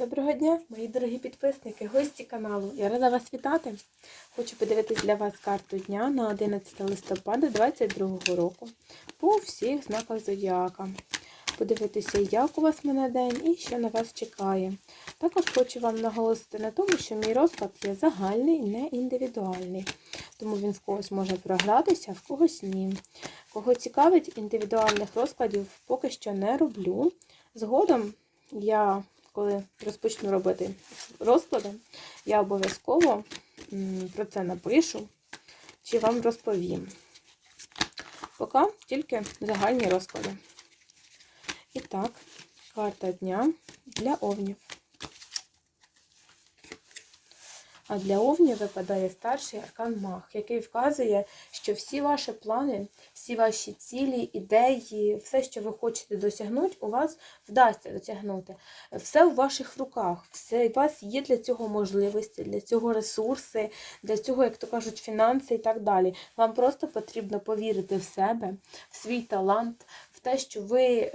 Доброго дня, мої дорогі підписники, гості каналу. Я рада вас вітати. Хочу подивитись для вас карту дня на 11 листопада 2022 року по всіх знаках зодіака. Подивитися, як у вас мене день і що на вас чекає. Також хочу вам наголосити на тому, що мій розклад є загальний, не індивідуальний. Тому він в когось може програтися, в когось ні. Кого цікавить, індивідуальних розкладів поки що не роблю. Згодом я коли розпочну робити розклади, я обов'язково про це напишу чи вам розповім. Поки тільки загальні розклади. І так, карта дня для овнів. А для овнів випадає старший аркан Мах, який вказує, що всі ваші плани, всі ваші цілі, ідеї, все, що ви хочете досягнути, у вас вдасться досягнути. Все в ваших руках, все, у вас є для цього можливості, для цього ресурси, для цього, як то кажуть, фінанси і так далі. Вам просто потрібно повірити в себе, в свій талант, в те, що ви.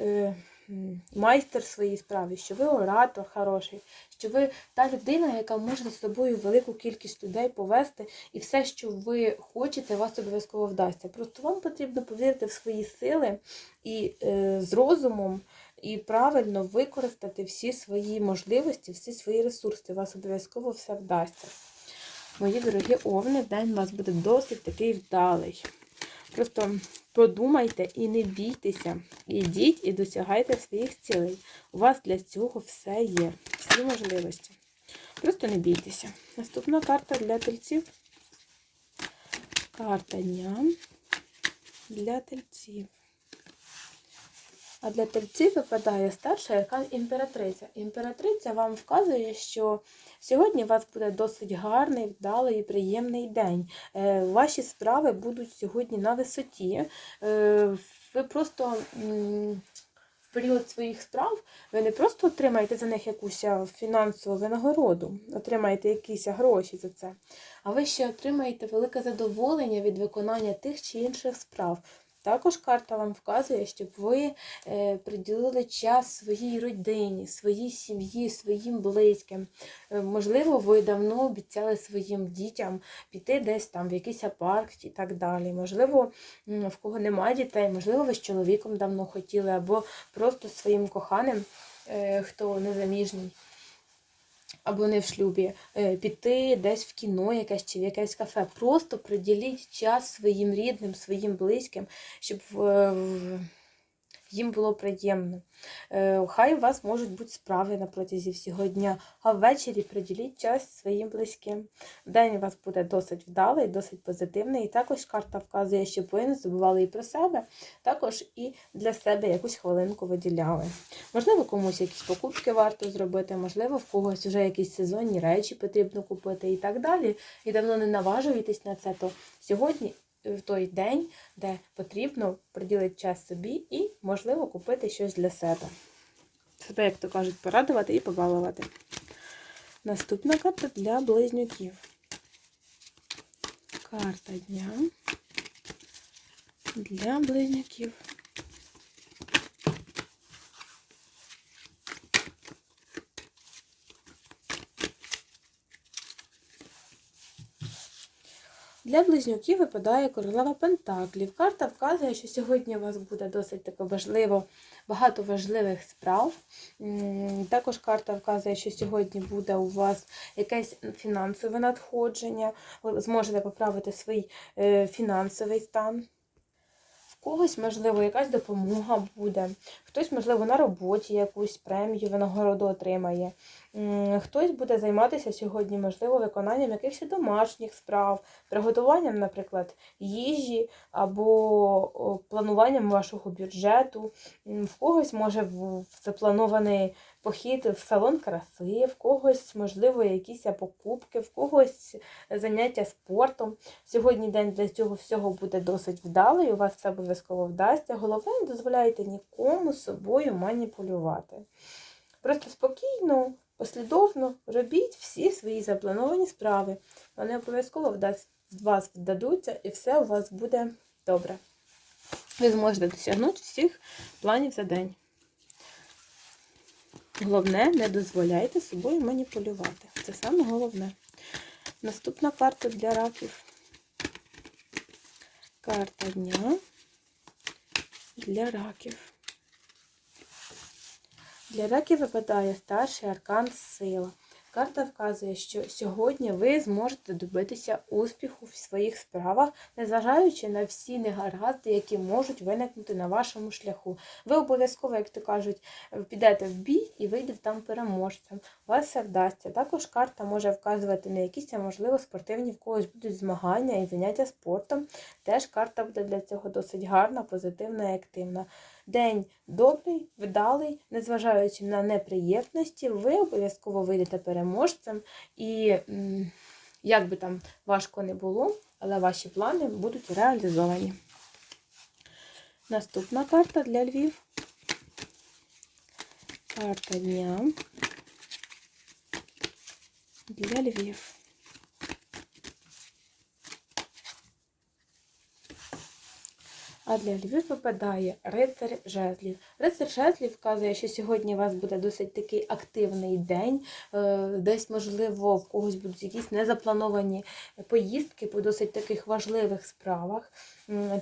Майстер своїй справі, що ви оратор хороший, що ви та людина, яка може за собою велику кількість людей повести, і все, що ви хочете, вас обов'язково вдасться. Просто вам потрібно повірити в свої сили і е, з розумом. І правильно використати всі свої можливості, всі свої ресурси. У вас обов'язково все вдасться. Мої дорогі овни, день у вас буде досить такий вдалий. Просто подумайте і не бійтеся. Ідіть і досягайте своїх цілей. У вас для цього все є, всі можливості. Просто не бійтеся. Наступна карта для тельців. Карта дня для тельців. А для тельців випадає старша аркан імператриця. Імператриця вам вказує, що сьогодні у вас буде досить гарний, вдалий і приємний день. Е, ваші справи будуть сьогодні на висоті. Е, ви просто в період своїх справ ви не просто отримаєте за них якусь фінансову винагороду, отримаєте якісь гроші за це, а ви ще отримаєте велике задоволення від виконання тих чи інших справ. Також карта вам вказує, щоб ви е, приділили час своїй родині, своїй сім'ї, своїм близьким. Е, можливо, ви давно обіцяли своїм дітям піти десь там в якийсь парк і так далі. Можливо, в кого немає дітей, можливо, ви з чоловіком давно хотіли, або просто своїм коханим, е, хто незаміжній або не в шлюбі, е, піти десь в кіно, якесь чи в якесь кафе. Просто приділіть час своїм рідним, своїм близьким, щоб їм було приємно. Е, хай у вас можуть бути справи на протязі всього дня, а ввечері приділіть час своїм близьким. День у вас буде досить вдалий, досить позитивний. І також карта вказує, щоб ви не забували і про себе, також і для себе якусь хвилинку виділяли. Можливо, комусь якісь покупки варто зробити, можливо, в когось вже якісь сезонні речі потрібно купити і так далі. І давно не наважуєтесь на це, то сьогодні в той день, де потрібно приділити час собі і, можливо, купити щось для себе. Себе, як то кажуть, порадувати і побалувати. Наступна карта для близнюків. Карта дня для близнюків. Для близнюків випадає королева Пентаклів. Карта вказує, що сьогодні у вас буде досить таке важливо, багато важливих справ. Також карта вказує, що сьогодні буде у вас якесь фінансове надходження, ви зможете поправити свій е, фінансовий стан. В когось, можливо, якась допомога буде, хтось, можливо, на роботі якусь премію, винагороду отримає. Хтось буде займатися сьогодні, можливо, виконанням якихось домашніх справ, приготуванням, наприклад, їжі або плануванням вашого бюджету. В когось може запланований похід в салон краси, в когось, можливо, якісь покупки, в когось заняття спортом. Сьогодні день для цього всього буде досить вдалий, у вас все обов'язково вдасться. Головне, не дозволяйте нікому собою маніпулювати. Просто спокійно послідовно робіть всі свої заплановані справи. Вони обов'язково вас вдадуться і все у вас буде добре. Ви зможете досягнути всіх планів за день. Головне, не дозволяйте собою маніпулювати. Це саме головне. Наступна карта для раків. Карта дня для раків. Для раків випадає старший аркан сила. Карта вказує, що сьогодні ви зможете добитися успіху в своїх справах, незважаючи на всі негаразди, які можуть виникнути на вашому шляху. Ви обов'язково, як то кажуть, підете в бій і вийдете там переможцем. Вас все вдасться. Також карта може вказувати на якісь, а можливо, спортивні в когось будуть змагання і заняття спортом. Теж карта буде для цього досить гарна, позитивна і активна. День добрий, вдалий, незважаючи на неприємності, ви обов'язково вийдете переможцем, і як би там важко не було, але ваші плани будуть реалізовані. Наступна карта для Львів. Карта дня для Львів. А для Львів випадає рицар жезлів. Рицар жезлів вказує, що сьогодні у вас буде досить такий активний день. Е, Десь, можливо, в когось будуть якісь незаплановані поїздки по досить таких важливих справах.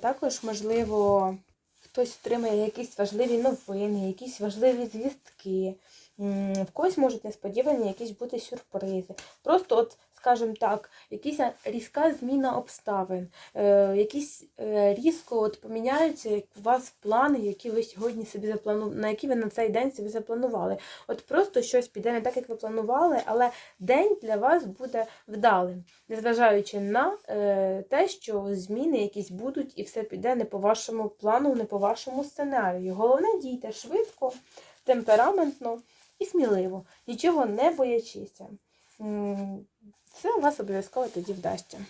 Також, можливо, хтось отримає якісь важливі новини, якісь важливі звістки. В когось можуть несподівані якісь бути сюрпризи. Просто, от, скажімо так, якась різка зміна обставин, е, якісь е, різко от поміняються як у вас плани, які ви сьогодні собі запланували, на які ви на цей день собі запланували. От просто щось піде не так, як ви планували, але день для вас буде вдалим, незважаючи на е, те, що зміни якісь будуть, і все піде не по вашому плану, не по вашому сценарію. Головне дійте швидко, темпераментно і сміливо, нічого не боячися. Це у вас обов'язково тоді вдасться.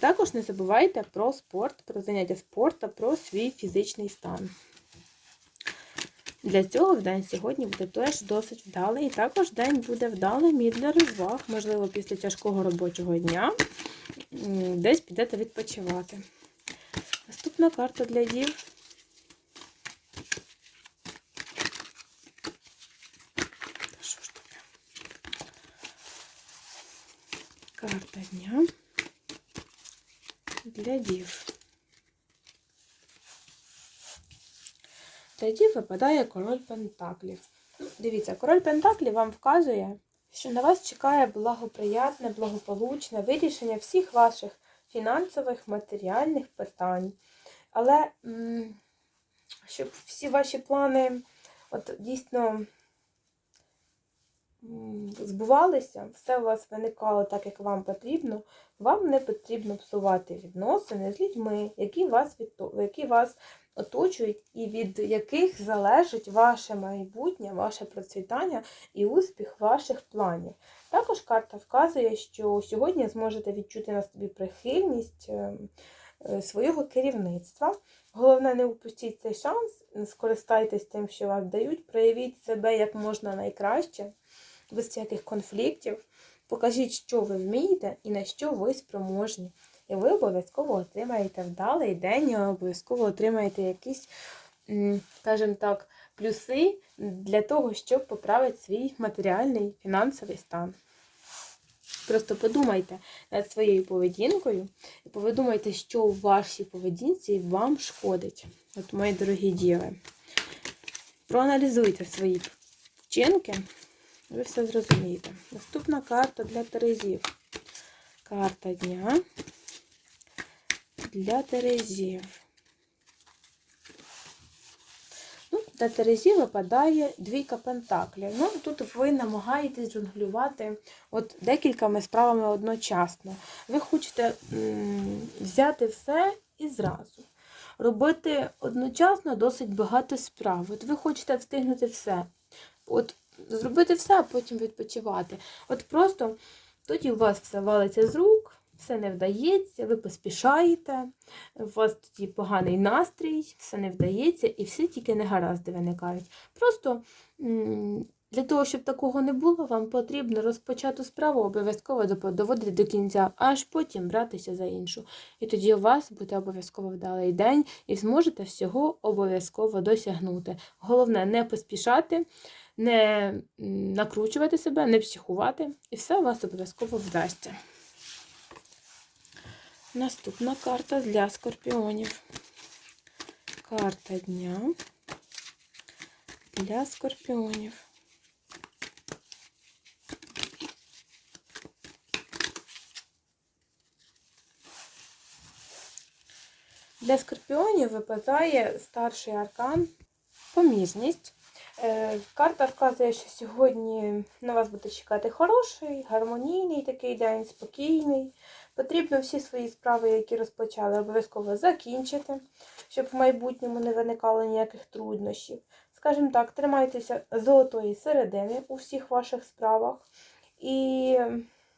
Також не забувайте про спорт, про заняття спорту, про свій фізичний стан. Для цього день сьогодні буде теж досить вдалий. І також день буде вдалим і для розваг, можливо, після тяжкого робочого дня десь підете відпочивати. Наступна карта для дів. Та що ж таке? Карта дня для дів. Тоді випадає король Пентаклів. Ну, Дивіться, король Пентаклів вам вказує, що на вас чекає благоприятне, благополучне вирішення всіх ваших фінансових, матеріальних питань. Але щоб всі ваші плани от дійсно збувалися, все у вас виникало так, як вам потрібно, вам не потрібно псувати відносини з людьми, які вас, які вас оточують і від яких залежить ваше майбутнє, ваше процвітання і успіх ваших планів. Також карта вказує, що сьогодні зможете відчути на собі прихильність е, е, свого керівництва. Головне, не упустіть цей шанс, скористайтесь тим, що вас дають, проявіть себе як можна найкраще, без всяких конфліктів. Покажіть, що ви вмієте і на що ви спроможні. І ви обов'язково отримаєте вдалий день, і обов'язково отримаєте якісь, скажімо так, плюси для того, щоб поправити свій матеріальний фінансовий стан. Просто подумайте над своєю поведінкою і подумайте, що у вашій поведінці вам шкодить. От, мої дорогі діви, проаналізуйте свої вчинки, ви все зрозумієте. Наступна карта для Терезів. Карта дня для Терезів. Ну, для Терезів випадає двійка пентаклів. Ну, тут ви намагаєтесь жонглювати от декількома справами одночасно. Ви хочете взяти все і зразу. Робити одночасно досить багато справ. От ви хочете встигнути все. От зробити все, а потім відпочивати. От просто тоді у вас все валиться з рук, все не вдається, ви поспішаєте, у вас тоді поганий настрій, все не вдається, і всі тільки негаразди виникають. Просто для того, щоб такого не було, вам потрібно розпочату справу обов'язково доводити до кінця, аж потім братися за іншу. І тоді у вас буде обов'язково вдалий день, і зможете всього обов'язково досягнути. Головне не поспішати, не накручувати себе, не психувати, і все у вас обов'язково вдасться. Наступна карта для скорпіонів. Карта дня для скорпіонів. Для скорпіонів випадає старший аркан поміжність. Е, Карта вказує, що сьогодні на вас буде чекати хороший, гармонійний такий день, спокійний. Потрібно всі свої справи, які розпочали, обов'язково закінчити, щоб в майбутньому не виникало ніяких труднощів. Скажімо так, тримайтеся золотої середини у всіх ваших справах. І,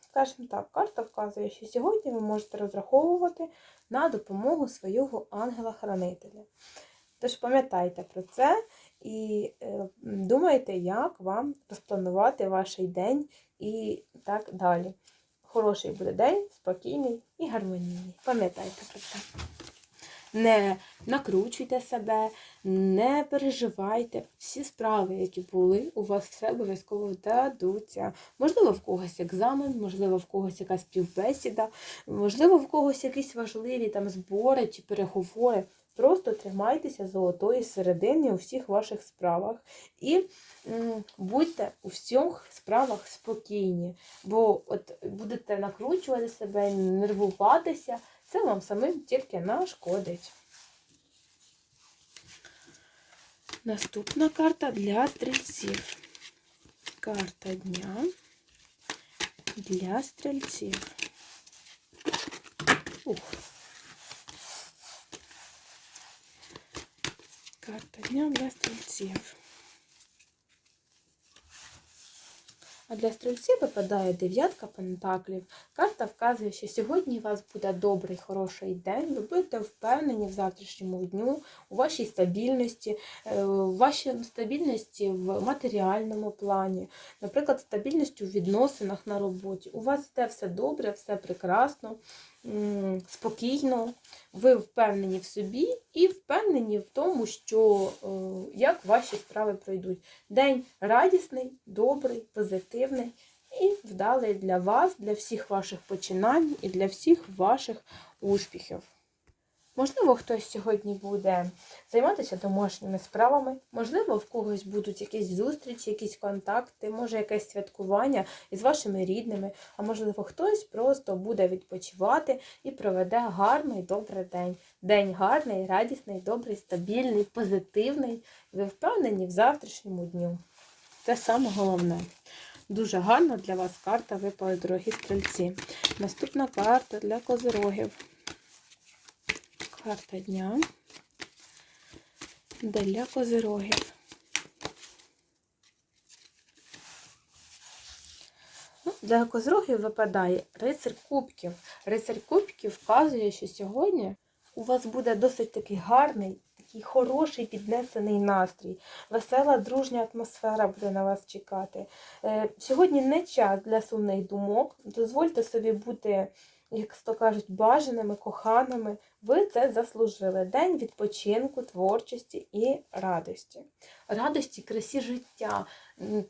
скажімо так, карта вказує, що сьогодні ви можете розраховувати на допомогу свого ангела-хранителя. Тож пам'ятайте про це і е, думайте, як вам розпланувати ваш день і так далі. Хороший буде день, спокійний і гармонійний. Пам'ятайте про це. Не накручуйте себе, не переживайте. Всі справи, які були, у вас все обов'язково вдадуться. Можливо, в когось екзамен, можливо, в когось якась співбесіда, можливо, в когось якісь важливі там збори чи переговори. Просто тримайтеся золотої середини у всіх ваших справах і будьте у всіх справах спокійні, бо от будете накручувати себе, нервуватися, це вам самим тільки нашкодить. Наступна карта для стрільців. Карта дня для стрільців. Ух. Карта дня для стрільців. А для стрільців випадає дев'ятка пентаклів. Карта вказує, що сьогодні у вас буде добрий, хороший день. Ви будете впевнені в завтрашньому дню, у вашій стабільності, е, у вашій стабільності в матеріальному плані, наприклад, стабільності у відносинах на роботі. У вас йде все добре, все прекрасно, спокійно. Ви впевнені в собі і впевнені в тому, що е, як ваші справи пройдуть. День радісний, добрий, позитивний і вдалий для вас, для всіх ваших починань і для всіх ваших успіхів. Можливо, хтось сьогодні буде займатися домашніми справами, можливо, в когось будуть якісь зустрічі, якісь контакти, може якесь святкування із вашими рідними, а можливо, хтось просто буде відпочивати і проведе гарний добрий день. День гарний, радісний, добрий, стабільний, позитивний. Ви впевнені в завтрашньому дню. Це саме головне. Дуже гарна для вас карта випала, дорогі стрільці. Наступна карта для козирогів. Карта дня для козирогів. Ну, Для козирогів випадає рицар кубків. Рицар кубків вказує, що сьогодні у вас буде досить такий гарний, такий хороший піднесений настрій. Весела, дружня атмосфера буде на вас чекати. Е, Сьогодні не час для сумних думок. Дозвольте собі бути, як то кажуть, бажаними, коханими. Ви це заслужили. День відпочинку, творчості і радості. Радості, красі життя.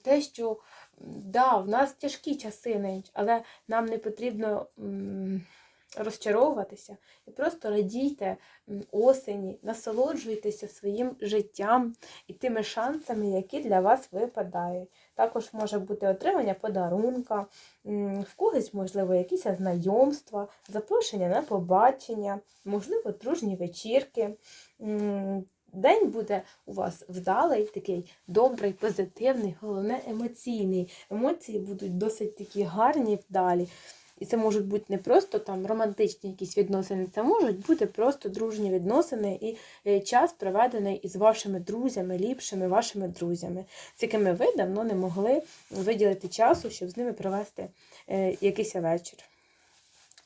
Те, що да, в нас тяжкі часи, але нам не потрібно розчаровуватися і просто радійте осені, насолоджуйтеся своїм життям і тими шансами, які для вас випадають. Також може бути отримання подарунка, в когось, можливо, якісь знайомства, запрошення на побачення, можливо, дружні вечірки. День буде у вас вдалий, такий добрий, позитивний, головне емоційний. Емоції будуть досить такі гарні, вдалі. І це можуть бути не просто там романтичні якісь відносини, це можуть бути просто дружні відносини і е, час проведений із вашими друзями, ліпшими вашими друзями, з якими ви давно не могли виділити часу, щоб з ними провести е, якийсь вечір.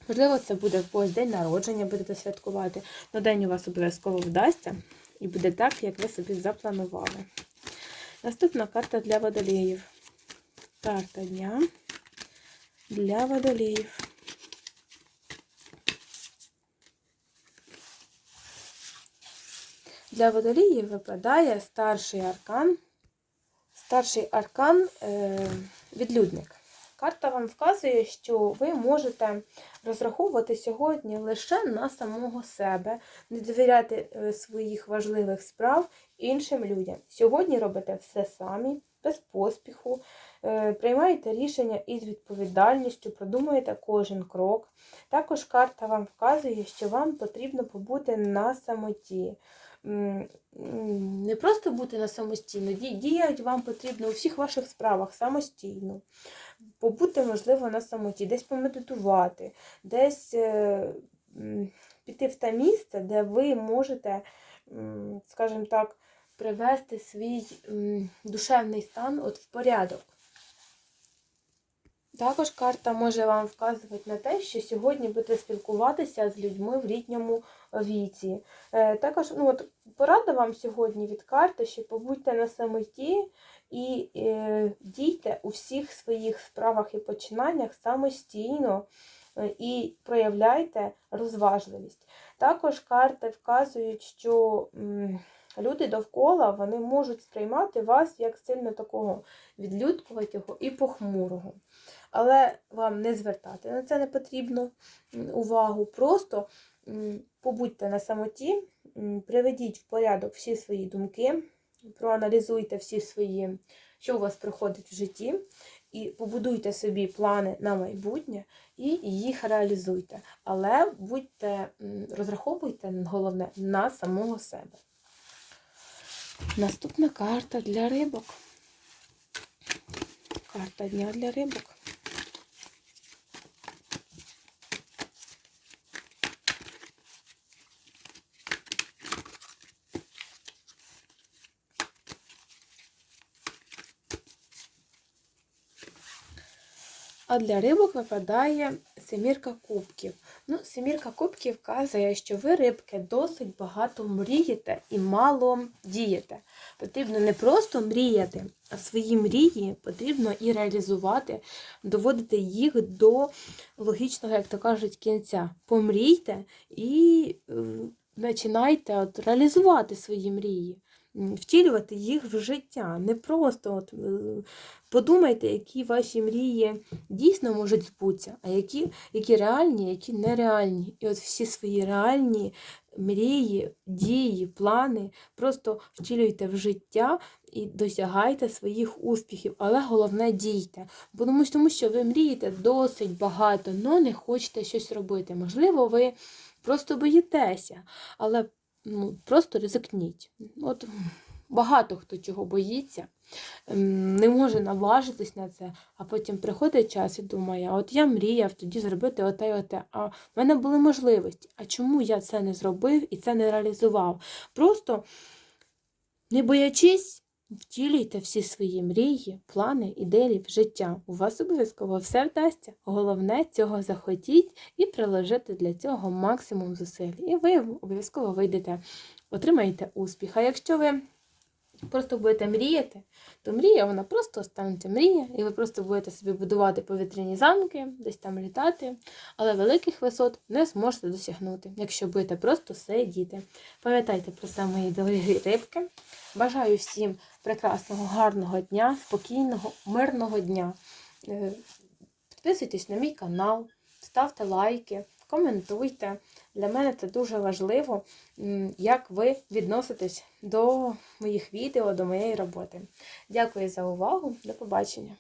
Можливо, це буде в когось день народження, будете святкувати, але день у вас обов'язково вдасться і буде так, як ви собі запланували. Наступна карта для водолеїв. Карта дня для водолеїв. Для водолеїв випадає старший аркан Старший аркан е, відлюдник. Карта вам вказує, що ви можете розраховувати сьогодні лише на самого себе, не довіряти е, своїх важливих справ іншим людям. Сьогодні робите все самі, без поспіху, приймаєте рішення із відповідальністю, продумуєте кожен крок. Також карта вам вказує, що вам потрібно побути на самоті. Не просто бути на самостійно, діяти вам потрібно у всіх ваших справах самостійно. Побути, можливо, на самоті, десь помедитувати, десь е, піти в те місце, де ви можете, скажімо так, привести свій душевний стан от в порядок. Також карта може вам вказувати на те, що сьогодні будете спілкуватися з людьми в літньому віці. Е, Також ну, от, порада вам сьогодні від карти, що побудьте на самоті і е, дійте у всіх своїх справах і починаннях самостійно е, і проявляйте розважливість. Також карти вказують, що люди довкола вони можуть сприймати вас як сильно такого відлюдкуватого і похмурого. Але вам не звертати на це не потрібно увагу. Просто побудьте на самоті, приведіть в порядок всі свої думки, проаналізуйте всі свої, що у вас проходить в житті, і побудуйте собі плани на майбутнє і їх реалізуйте. Але будьте, розраховуйте головне на самого себе. Наступна карта для рибок. Карта дня для рибок. А для рибок випадає семірка кубків. Ну, семірка кубків вказує, що ви рибки досить багато мрієте і мало дієте. Потрібно не просто мріяти, а свої мрії потрібно і реалізувати, доводити їх до логічного, як то кажуть, кінця. Помрійте і е, починайте от, реалізувати свої мрії. Втілювати їх в життя. Не просто от, е, подумайте, які ваші мрії дійсно можуть збутися, а які, які реальні, які нереальні. І от всі свої реальні мрії, дії, плани просто втілюйте в життя і досягайте своїх успіхів. Але головне дійте. Бо Тому, тому що ви мрієте досить багато, але не хочете щось робити. Можливо, ви просто боїтеся, але ну, просто ризикніть. От багато хто чого боїться ем, не може наважитись на це, а потім приходить час і думає, от я мріяв тоді зробити оте оте. А в мене були можливості. А чому я це не зробив і це не реалізував? Просто не боячись, втілюйте всі свої мрії, плани, ідеї в життя. У вас обов'язково все вдасться. Головне цього захотіть і приложити для цього максимум зусиль. І ви обов'язково вийдете, отримаєте успіх. А якщо ви просто будете мріяти, то мрія вона просто станеться мрія, і ви просто будете собі будувати повітряні замки, десь там літати, але великих висот не зможете досягнути, якщо будете просто сидіти. Пам'ятайте про це, мої дорогі рибки. Бажаю всім прекрасного, гарного дня, спокійного, мирного дня. Е, Підписуйтесь на мій канал, ставте лайки, коментуйте. Для мене це дуже важливо, як ви відноситесь до моїх відео, до моєї роботи. Дякую за увагу. До побачення.